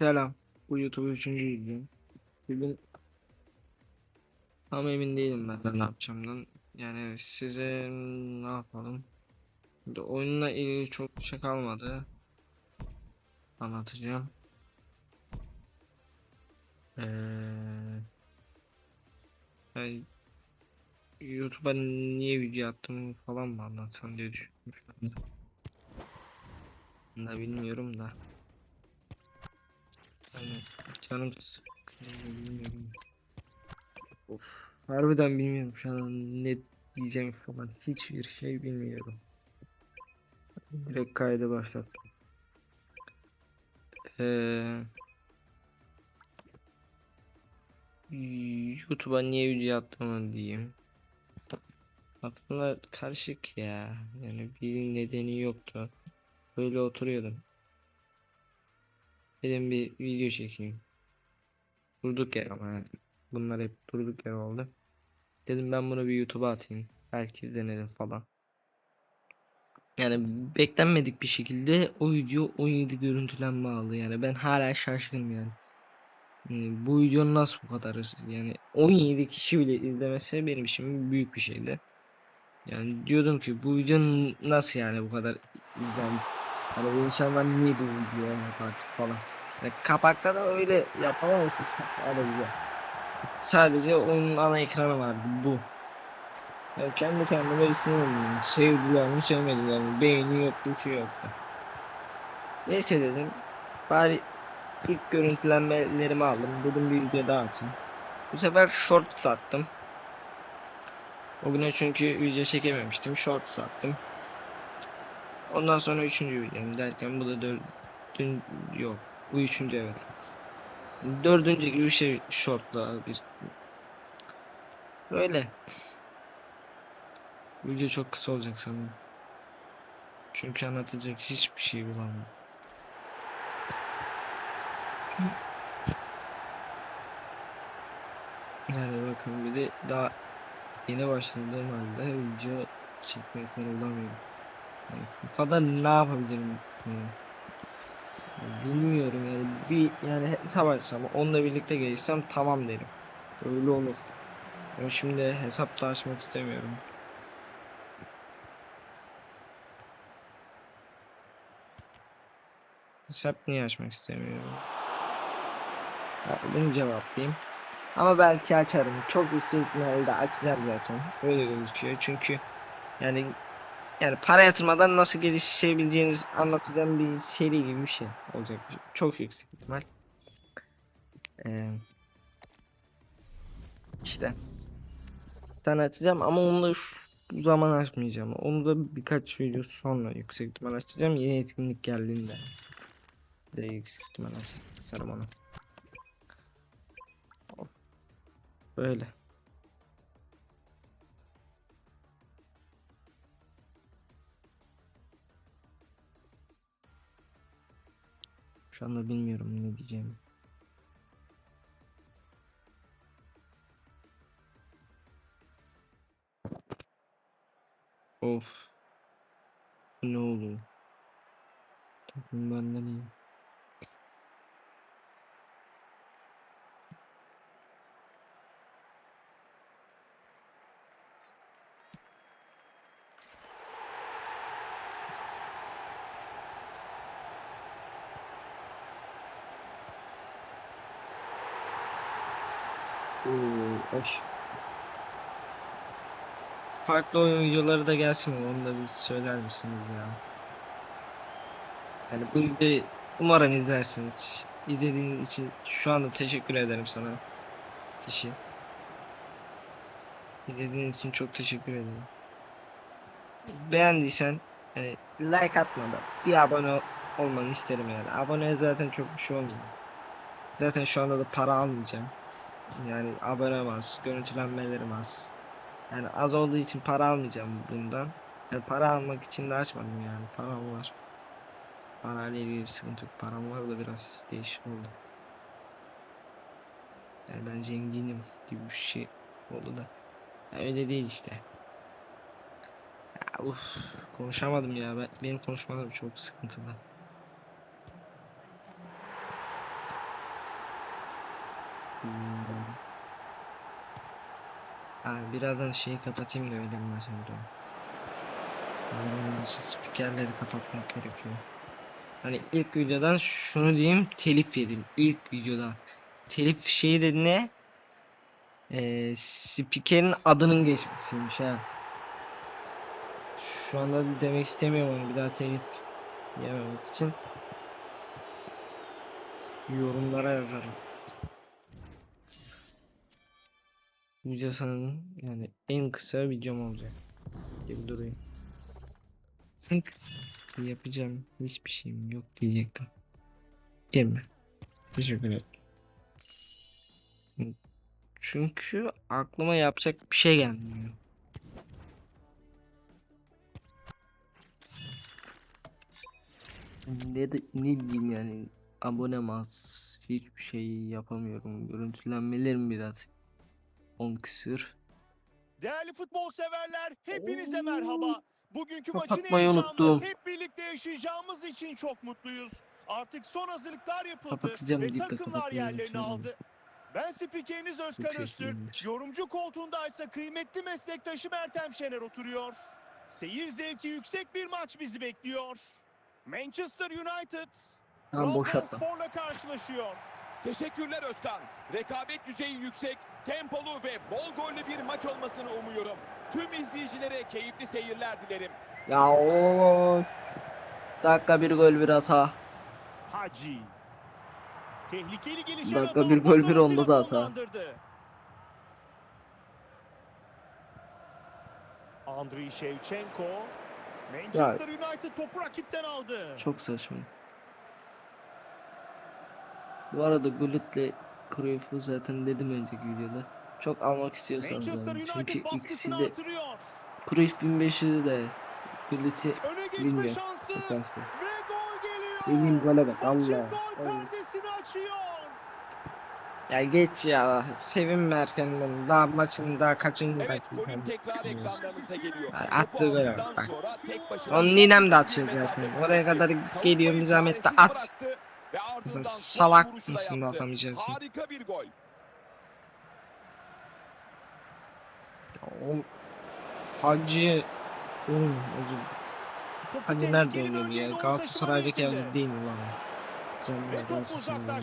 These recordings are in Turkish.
Selam. Bu YouTube üçüncü videom. Bugün tam emin değilim ben ne yapacağımdan. Yani size ne yapalım? Şimdi oyunla ilgili çok bir şey kalmadı. Anlatacağım. Ee, YouTube'a niye video attım falan mı anlatsam diye düşünmüştüm. Da bilmiyorum da. Canım. Of. Harbiden bilmiyorum şu an ne diyeceğim falan hiçbir şey bilmiyorum. Direkt kaydı başlattım. Ee, YouTube'a niye video attığımı diyeyim. Aslında karışık ya. Yani bir nedeni yoktu. Böyle oturuyordum. Dedim bir video çekeyim. Durduk yer ama yani. Bunlar hep durduk yer oldu. Dedim ben bunu bir YouTube'a atayım. Belki denerim falan. Yani beklenmedik bir şekilde o video 17 görüntülenme aldı. Yani ben hala şaşkınım yani. Yani bu videonun nasıl bu kadar yani 17 kişi bile izlemesi benim için büyük bir şeydi. Yani diyordum ki bu videonun nasıl yani bu kadar yani Hani bu insanlar niye bu video artık falan. Yani kapakta da öyle yapamamışsın. Öyle güzel. Sadece oyunun ana ekranı vardı bu. Yani kendi kendime düşünüyorum. Sevdiler mi sevmediler mi? Beğeni yoktu şey yoktu. Neyse dedim. Bari ilk görüntülenmelerimi aldım. Dedim bir video daha atayım. Bu sefer short sattım. O güne çünkü video çekememiştim. Short sattım. Ondan sonra üçüncü videom derken bu da dördüncü yok. Bu üçüncü evet. Dördüncü gibi bir şey shortla bir. Böyle. Video çok kısa olacak sanırım. Çünkü anlatacak hiçbir şey bulamadım. Yani bakın bir de daha yeni başladığım halde video çekmekten olamıyorum. Yani kafada ne yapabilirim? Yani bilmiyorum yani bir yani hesap açsam onunla birlikte gelişsem tamam derim. Öyle olur. Ama şimdi hesap da açmak istemiyorum. Hesap niye açmak istemiyorum? Bunu cevaplayayım. Ama belki açarım. Çok yüksek ihtimalle açacağım zaten. Öyle gözüküyor. Çünkü yani yani para yatırmadan nasıl gelişebileceğiniz anlatacağım bir seri gibi bir şey olacak. Çok yüksek ihtimal. Ee, işte. Bir tane açacağım ama onu da şu zaman açmayacağım. Onu da birkaç video sonra yüksek ihtimal açacağım. Yeni etkinlik geldiğinde. De yüksek ihtimal açarım onu. Böyle. Şu anda bilmiyorum ne diyeceğimi. Of. Ne oluyor? Takım benden iyi. Oo, of. Farklı oyun videoları da gelsin? Onu da bir söyler misiniz ya? Yani bu videoyu umarım izlersiniz. İzlediğin için şu anda teşekkür ederim sana. Kişi. İzlediğin için çok teşekkür ederim. Beğendiysen yani like atmadan bir abone ol- olmanı isterim yani. Abone zaten çok bir şey olmuyor. Zaten şu anda da para almayacağım. Yani abone az, görüntülenmelerim az. Yani az olduğu için para almayacağım bundan. Yani para almak için de açmadım yani. Param var. Parayla ilgili bir sıkıntı yok. Param var da biraz değişik oldu. Yani ben zenginim gibi bir şey oldu da. Ya öyle değil işte. Ya uf, konuşamadım ya. Ben, benim konuşmalarım çok sıkıntılı. Hmm. Abi birazdan şeyi kapatayım da öyle maç oldu. Hmm, spikerleri kapatmak gerekiyor. Hani ilk videodan şunu diyeyim telif yedim. İlk videodan. Telif şeyi de ne? Ee, spikerin adının geçmesiymiş ha. Şu anda demek istemiyorum onu bir daha telif yememek için. Yorumlara yazarım. Video sanırım yani en kısa videom olacak gibi duruyor. Çünkü yapacağım hiçbir şeyim yok diyecektim. Gelme. Teşekkür ederim. Çünkü aklıma yapacak bir şey gelmiyor. Ne, de, ne diyeyim yani abonem az hiçbir şey yapamıyorum görüntülenmelerim biraz 10 küsür Değerli futbol severler, hepinize merhaba. Bugünkü maçın Kapatmayı heyecanını unuttum. hep birlikte yaşayacağımız için çok mutluyuz. Artık son hazırlıklar yapıldı Kapatacağım ve deyip de takımlar kapatmayı yerlerini unuttum. aldı. Ben spikeriniz Özkan Çok Öztürk. seslendir. Yorumcu koltuğundaysa kıymetli meslektaşım Ertem Şener oturuyor. Seyir zevki yüksek bir maç bizi bekliyor. Manchester United Tamam boşaltma. Trabzonspor'la karşılaşıyor. Teşekkürler Özkan. Rekabet düzeyi yüksek, tempolu ve bol gollü bir maç olmasını umuyorum. Tüm izleyicilere keyifli seyirler dilerim. Ya o dakika bir gol bir hata. Hacı. Tehlikeli gelişen Dakika bir gol bir oldu da hata. Andriy Shevchenko Manchester United topu rakipten aldı. Çok saçma. Bu arada Gullit'le Cruyff'u zaten dedim önceki videoda. Çok almak istiyorsanız alın. United Çünkü ikisi baskısını de artırıyor. Cruyff 1500 de bilmiyorum. şansı çok geliyor. Dediğim gole bak Allah. Ya geç ya. Sevinme erkenden. Daha maçın daha kaçıncı Evet, attığı gole bak, Onun ninem de atıyor zaten. Oraya kadar geliyor bir zahmet de at. bıraktı ve ardından salak mısın da atamayacaksın? Harika bir gol. Oğlum, Hacı Oğlum Topu Hacı nerede bölgeye ya? Galatasaray'daki Hacı değil mi lan? Sen ya topu Galatasaray'da.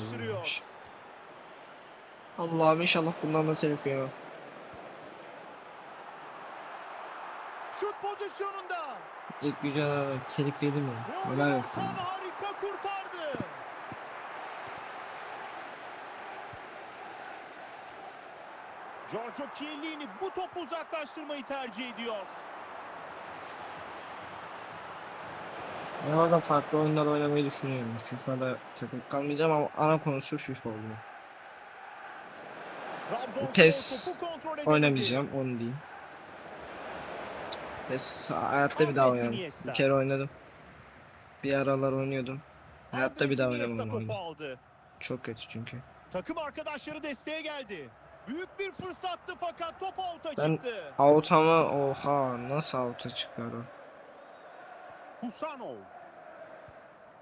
Allah'ım inşallah bundan da telif yemem. Şut pozisyonunda. İlk videoda telif ya. Ve Helal olsun. Harika kurtardı. Giorgio Chiellini bu topu uzaklaştırmayı tercih ediyor. Ben orada farklı oyunlar oynamayı düşünüyorum. FIFA'da takıp kalmayacağım ama ana konusu FIFA oluyor. PES. Oynamayacağım onu diyeyim. PES hayatta bir daha. Iniesta. Bir kere oynadım. Bir aralar oynuyordum. Hayatta bir daha oynamam. Çok kötü çünkü. Takım arkadaşları desteğe geldi. Büyük bir fırsattı fakat top out'a Ben- çıktı. Out ama oha nasıl out'a çıkar o? Husanov.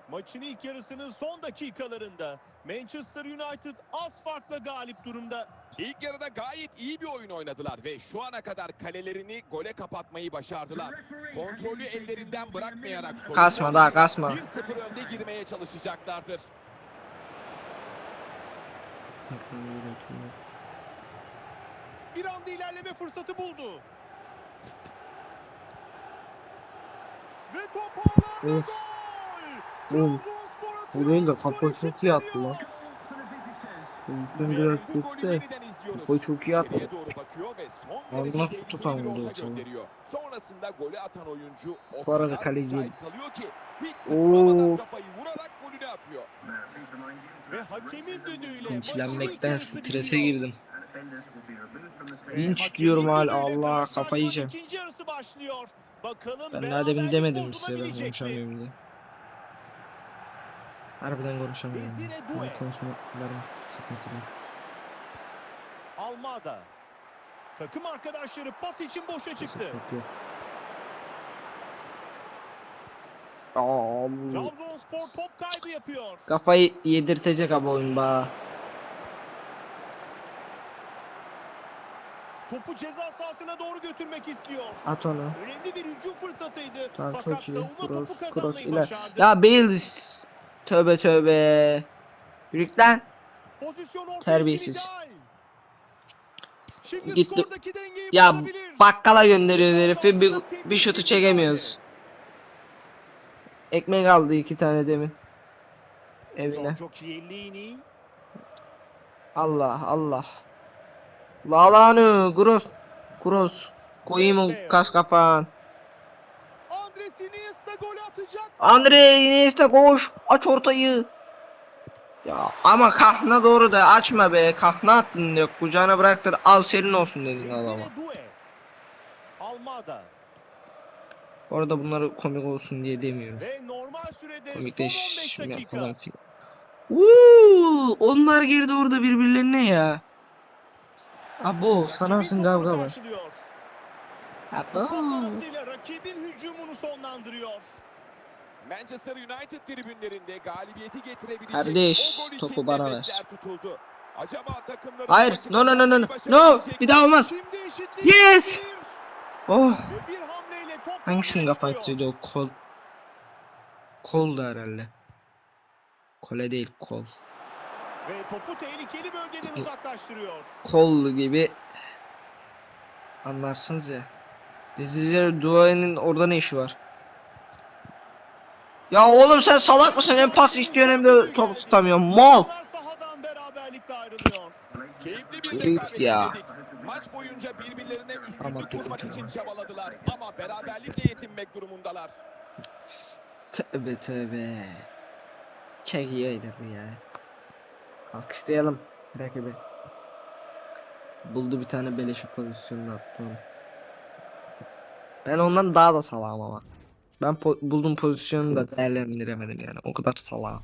Maçın ilk yarısının son dakikalarında Manchester United az farkla galip durumda. İlk yarıda gayet iyi bir oyun oynadılar ve şu ana kadar kalelerini gole kapatmayı başardılar. Kontrolü ellerinden bırakmayarak Kasma daha kasma. 1-0 önde girmeye çalışacaklardır. Bir anda ilerleme fırsatı buldu. Ve top ağlarda Of. gol! Oğlum, bu değil de atıyor, kafa skor çok iyi attı lan. Ve biraz gitti. Kafayı çok iyi attı. Ağzına orta sonra. gönderiyor. Sonrasında golü atan oyuncu o Bu arada kaleci- müsait kalıyor ki hiç sıkılmadan Oo. kafayı vurarak golünü atıyor. Ve hakemin düdüğüyle yarısı strese girdim. Linç diyorum hala, Allah, kafayı yiyeceğim. İkinci yarısı başlıyor. Bakalım Ben daha demin demedim size ben konuşamıyorum diye. Harbiden konuşamıyorum. Desire ya. Doué. Ben konuşmalarım sıkıntılı. Almada. Takım arkadaşları pas için boşa çıktı. Trabzonspor top kaybı yapıyor. kafayı yedirtecek abi oyun ba. Topu ceza sahasına doğru götürmek istiyor. At onu. Önemli bir hücum fırsatıydı. Tamam Fakat çok iyi. Cross cross iler. başardı. Ya Bale tövbe tövbe. Yürük lan. Pozisyon ortaya Terbiyesiz. Şimdi Gitti. Ya bakkala gönderiyor herifi bir, bir şutu çekemiyoruz. Ekmek aldı iki tane demin. Evine. Allah Allah. Lalanı Gross. Gross. Koyayım kas kafan. Andres Iniesta gol atacak. Andre Iniesta koş. Aç ortayı. Ya ama kahna doğru da açma be. Kahna attın diyor. Kucağına bırak da al senin olsun dedin adama. Almada. Orada bunları komik olsun diye demiyorum. Ve normal sürede son 15 Komikleşme dakika. falan filan. Uuu, onlar girdi orada birbirlerine ya. Abo sanarsın kavga var. Abo. Rakibin hücumunu sonlandırıyor. Manchester United tribünlerinde galibiyeti getirebilecek Kardeş, o gol topu bana ver. tutuldu. Acaba takımları Hayır, no no no no no. Bir daha olmaz. Yes! Oh. Ve bir hamleyle top Hangisini etseydi o kol. Kol da herhalde. Kole değil kol. Ve topu tehlikeli bölgeden uzaklaştırıyor. Kol gibi. Anlarsınız ya. Desire Duaye'nin orada ne işi var? Ya oğlum sen salak mısın? Hem pas istiyorsun hem de top tutamıyorsun. Mal. Takımlar sahadan beraberlikle ayrılıyor. Keyifli ya. izledik. Maç boyunca birbirlerine Ama üstünlük kurmak için çabaladılar. Ama beraberlikle yetinmek durumundalar. Tövbe tövbe. Çok iyi oynadı ya. Alkışlayalım rakibi. Buldu bir tane beleşi pozisyonunu attı onu. Ben ondan daha da salağım ama. Ben po- bulduğum pozisyonu da değerlendiremedim yani. O kadar salağım.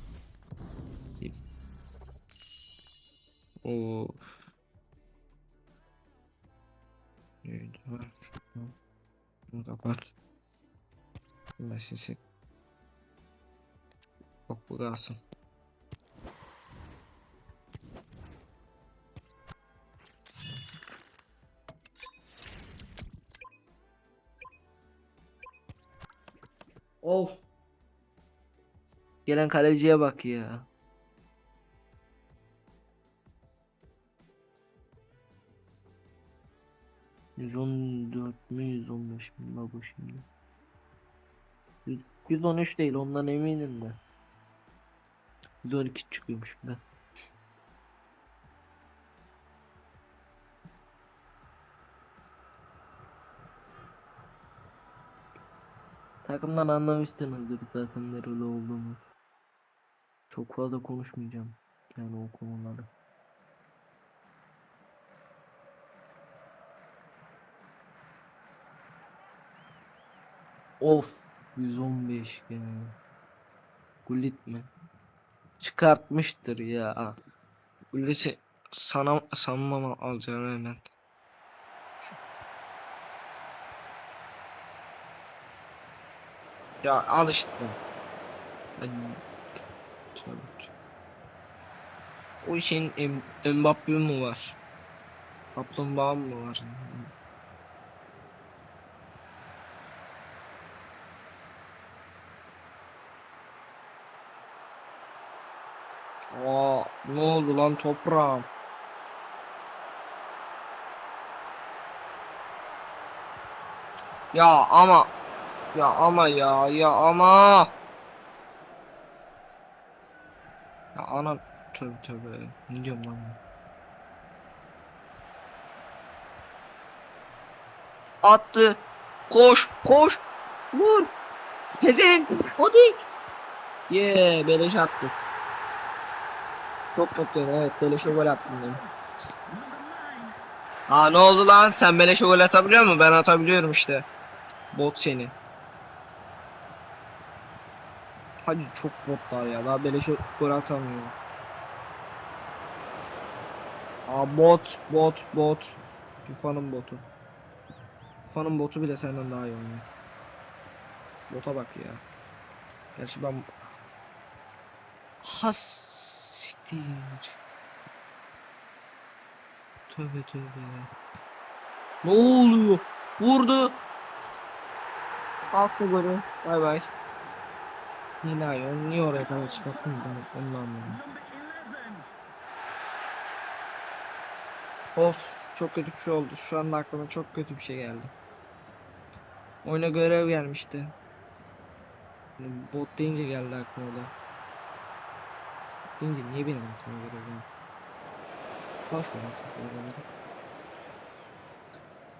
Oo. Neydi var? Şunu, kapat. Messi Bak bu kalsın. Of. Gelen kaleciye bak ya. Yüz on dört mü yüz on beş mi la bu şimdi? Yüz- 113 değil ondan eminim de. 112 çıkıyormuş bir de. Takımdan anlamışsınızdır zaten nereli olduğumu. Çok fazla konuşmayacağım. Yani o konuları. Of 115 ya. Gullit mi? Çıkartmıştır ya. Gullit'i sana sanmam alacağını hemen. Ya al işte. O işin Mbappe mi var? Kaplumbağa mı var? Aa, ne oldu lan toprağım? Ya ama ya ama ya ya ama. Ya ana tövbe tövbe. Ne diyorum lan attı. Koş koş. Vur. Pezevenk. Hadi. Ye beleş attı. Çok mutluyum evet beleşe gol attım ben. Aa ne oldu lan? Sen beleşe gol atabiliyor musun? Ben atabiliyorum işte. Bot seni Hadi çok bot var ya daha beleşe gol atamıyor Aa bot bot bot FIFA'nın botu FIFA'nın botu bile senden daha iyi oynuyor Bota bak ya Gerçi ben Has siktir. Tövbe tövbe. Ne oluyor? Vurdu. Attı golü. Bay bay. Yine ayol. Niye oraya kadar çıkarttın ben onu anlamadım. Of çok kötü bir şey oldu. Şu anda aklıma çok kötü bir şey geldi. Oyuna görev gelmişti. Bot deyince geldi aklıma da. Deyince niye benim aklıma görev geldi? Boş ver nasıl görevleri.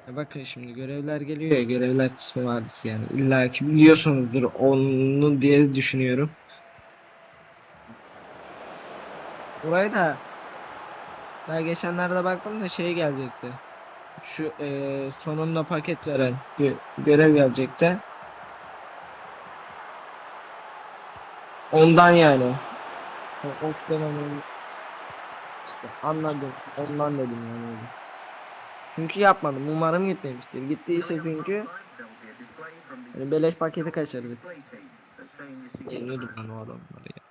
Ya bakın şimdi görevler geliyor ya görevler kısmı vardı yani illa ki biliyorsunuzdur onu diye düşünüyorum. Burayı da daha geçenlerde baktım da şey gelecekti. Şu eee, sonunda paket veren bir görev gelecekti. Ondan yani. Of demem işte anladım. Ondan dedim yani. Çünkü yapmadım. Umarım gitmemiştir. Gittiyse çünkü hani beleş paketi kaçırdık. Yeniyordum ben o adamları ya.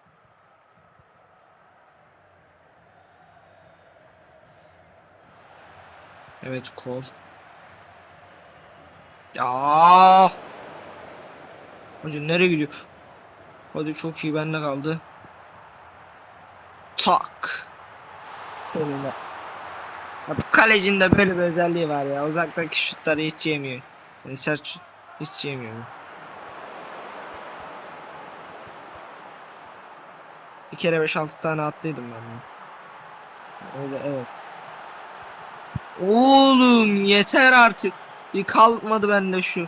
Evet kol. Ya. Hocam nereye gidiyor? Hadi çok iyi bende kaldı. Tak. Seninle. Ya bu kalecinin de böyle bir özelliği var ya. Uzaktaki şutları hiç yemiyor. Yani sert hiç yemiyor. Bir kere 5-6 tane attıydım ben bunu. Öyle evet. Oğlum yeter artık. Bir kalkmadı bende şu.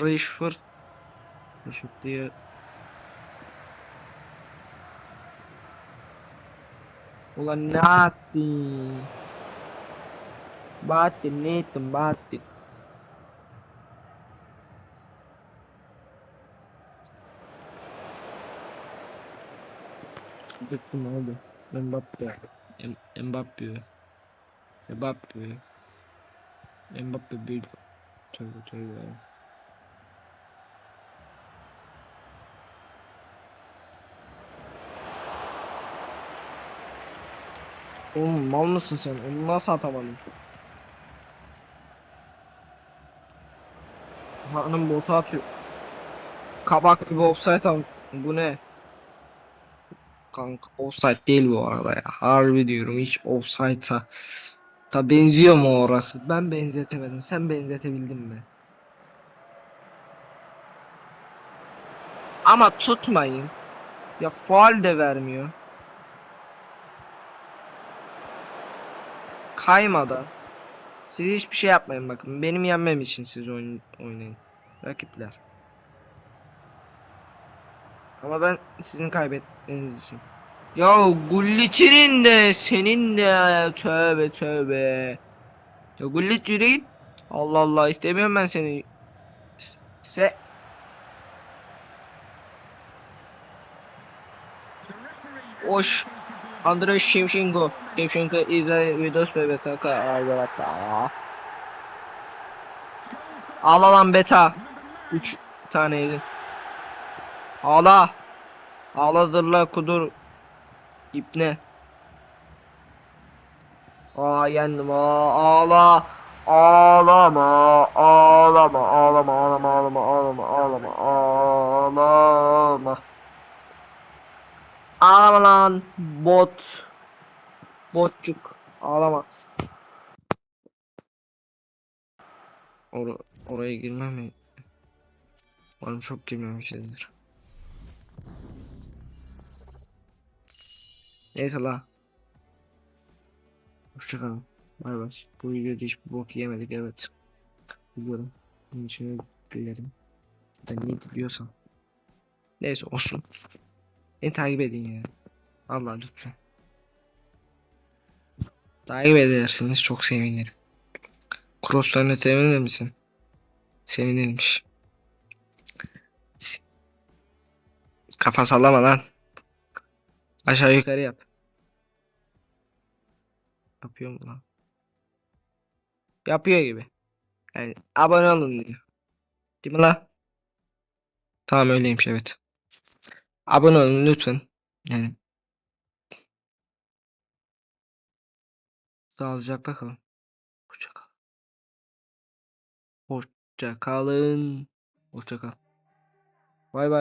Rashford. Rashford diye Ulan ne attın? Bahattin ne ettin Bahattin? Gittim oldu. Mbappe. M Mbappe. Mbappe. Mbappe bir tövbe tövbe. Oğlum mal mısın sen? Onu nasıl atamadın? Hanım botu atıyor. Kabak gibi offside am. Bu ne? Kanka offside değil bu arada ya. Harbi diyorum hiç offside'a. Ta benziyor mu orası? Ben benzetemedim. Sen benzetebildin mi? Ama tutmayın. Ya faul de vermiyor. Kaymadan. Siz hiçbir şey yapmayın bakın. Benim yenmem için siz oyun oynayın. Rakipler. Ama ben sizin kaybetmeniz için. Ya Gullit'in de senin de tövbe tövbe. Ya Gullit yürü. Allah Allah istemiyorum ben seni. Se Oş. Andrei Shevchenko. Shevchenko is a Vidos bebek kaka arkadaşlar. Ağla lan beta. 3 taneydi. Ağla. Ağladır la kudur. İpne. Aa yendim aa ağla. Ağlama, ağlama, ağlama, ağlama, ağlama, ağlama, ağlama, ağlama. Ağlama lan bot. Botçuk. Ağlama. Or oraya girmem mi? Umarım çok girmemişizdir. Neyse la. Hoşçakalın. Bay bay. Bu videoda hiçbir bok yemedik evet. Biliyorum. Bunun için dilerim. Ben niye diliyorsam. Neyse olsun. Beni takip edin ya. Allah lütfen. Takip ederseniz çok sevinirim. Crosslarına sevinir misin? Sevinirmiş. Kafa sallama lan. Aşağı yukarı yap. Yapıyor mu lan? Yapıyor gibi. Yani abone olun diyor. Değil mi lan? Tamam öyleymiş evet. Abone olun lütfen. Yani Sağlıcakla kalın. Hoşça kalın. Hoşça kalın. Hoşça kal. Bay bay.